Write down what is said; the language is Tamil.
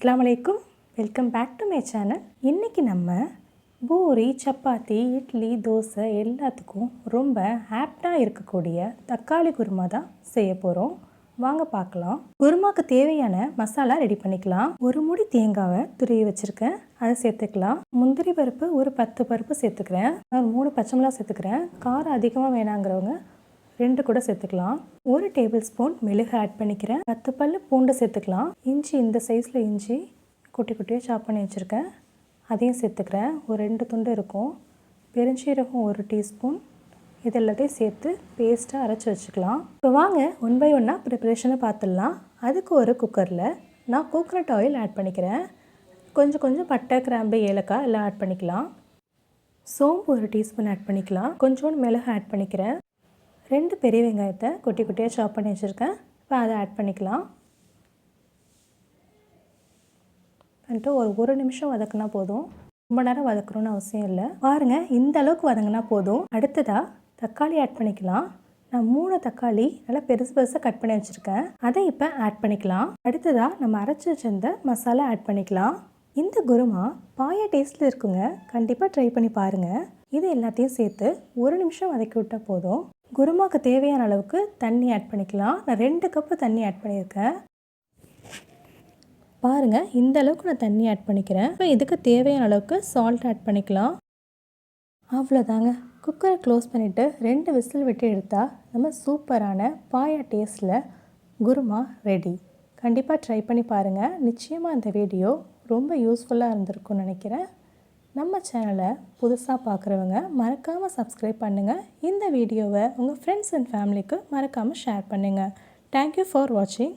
அஸ்லாம் வலைக்கும் welcome back to my channel இன்றைக்கி நம்ம பூரி சப்பாத்தி இட்லி தோசை எல்லாத்துக்கும் ரொம்ப ஆப்டாக இருக்கக்கூடிய தக்காளி குருமா தான் செய்ய போகிறோம் வாங்க பார்க்கலாம். குருமாக்கு தேவையான மசாலா ரெடி பண்ணிக்கலாம். ஒரு முடி தேங்காவை துருவி வச்சுருக்கேன். அதை சேர்த்துக்கலாம். முந்திரி பருப்பு ஒரு பத்து பருப்பு சேர்த்துக்கிறேன். நான் மூணு பச்சை மிளகா சேர்த்துக்கிறேன். காரம் அதிகமாக வேணாங்கிறவங்க ரெண்டு கூட சேர்த்துக்கலாம். ஒரு டேபிள் ஸ்பூன் மிளகு ஆட் பண்ணிக்கிறேன். பத்து பல் பூண்டு சேர்த்துக்கலாம். இஞ்சி இந்த சைஸில் இஞ்சி குட்டி குட்டியாக சாப் பண்ணி வச்சுருக்கேன். அதையும் சேர்த்துக்கிறேன். ஒரு ரெண்டு துண்டு இருக்கும். பெருஞ்சீரகம் ஒரு டீஸ்பூன். இது எல்லாத்தையும் சேர்த்து பேஸ்ட்டாக அரைச்சி வச்சுக்கலாம். இப்போ வாங்க ஒன் பை ஒன்னாக ப்ரிப்ரேஷனை பார்த்துடலாம். அதுக்கு ஒரு குக்கரில் நான் கோகனட் ஆயில் ஆட் பண்ணிக்கிறேன். கொஞ்சம் கொஞ்சம் பட்டை கிராம்பு ஏலக்காய் எல்லாம் ஆட் பண்ணிக்கலாம். சோம்பு ஒரு டீஸ்பூன் ஆட் பண்ணிக்கலாம். கொஞ்சோண்டு மிளகு ஆட் பண்ணிக்கிறேன். ரெண்டு பெரிய வெங்காயத்தை குட்டி குட்டியாக சாப் பண்ணி வச்சுருக்கேன். இப்போ அதை ஆட் பண்ணிக்கலாம். வந்துட்டு ஒரு ஒரு நிமிஷம் வதக்குனா போதும். ரொம்ப நேரம் வதக்கணும்னு அவசியம் இல்லை. பாருங்கள் இந்த அளவுக்கு வதங்கினா போதும். அடுத்ததாக தக்காளி ஆட் பண்ணிக்கலாம். நான் மூணு தக்காளி நல்லா பெருசு பெருசாக கட் பண்ணி வச்சுருக்கேன். அதை இப்போ ஆட் பண்ணிக்கலாம். அடுத்ததாக நம்ம அரைச்சி வச்சிருந்த மசாலா ஆட் பண்ணிக்கலாம். இந்த குருமா பாயா டேஸ்ட்டில் இருக்குங்க. கண்டிப்பாக ட்ரை பண்ணி பாருங்கள் இது எல்லாத்தையும் சேர்த்து ஒரு நிமிஷம் வதக்கி விட்டால் போதும். குருமாவுக்கு தேவையான அளவுக்கு தண்ணி ஆட் பண்ணிக்கலாம். நான் ரெண்டு கப்பு தண்ணி ஆட் பண்ணியிருக்கேன். பாருங்கள் இந்த அளவுக்கு நான் தண்ணி ஆட் பண்ணிக்கிறேன். இப்போ இதுக்கு தேவையான அளவுக்கு சால்ட் ஆட் பண்ணிக்கலாம். அவ்வளோதாங்க குக்கரை க்ளோஸ் பண்ணிவிட்டு ரெண்டு விசில் விட்டு எடுத்தால் நம்ம சூப்பரான பாயா டேஸ்ட்டில் குருமா ரெடி கண்டிப்பாக ட்ரை பண்ணி பாருங்கள் நிச்சயமாக இந்த வீடியோ ரொம்ப யூஸ்ஃபுல்லாக இருந்திருக்கும்னு நினைக்கிறேன். நம்ம சேனலை புதுசாக பார்க்குறவங்க மறக்காமல் சப்ஸ்கிரைப் பண்ணுங்கள் இந்த வீடியோவை உங்கள் ஃப்ரெண்ட்ஸ் அண்ட் ஃபேமிலிக்கு மறக்காமல் ஷேர் பண்ணுங்கள் தேங்க்யூ ஃபார் வாட்சிங்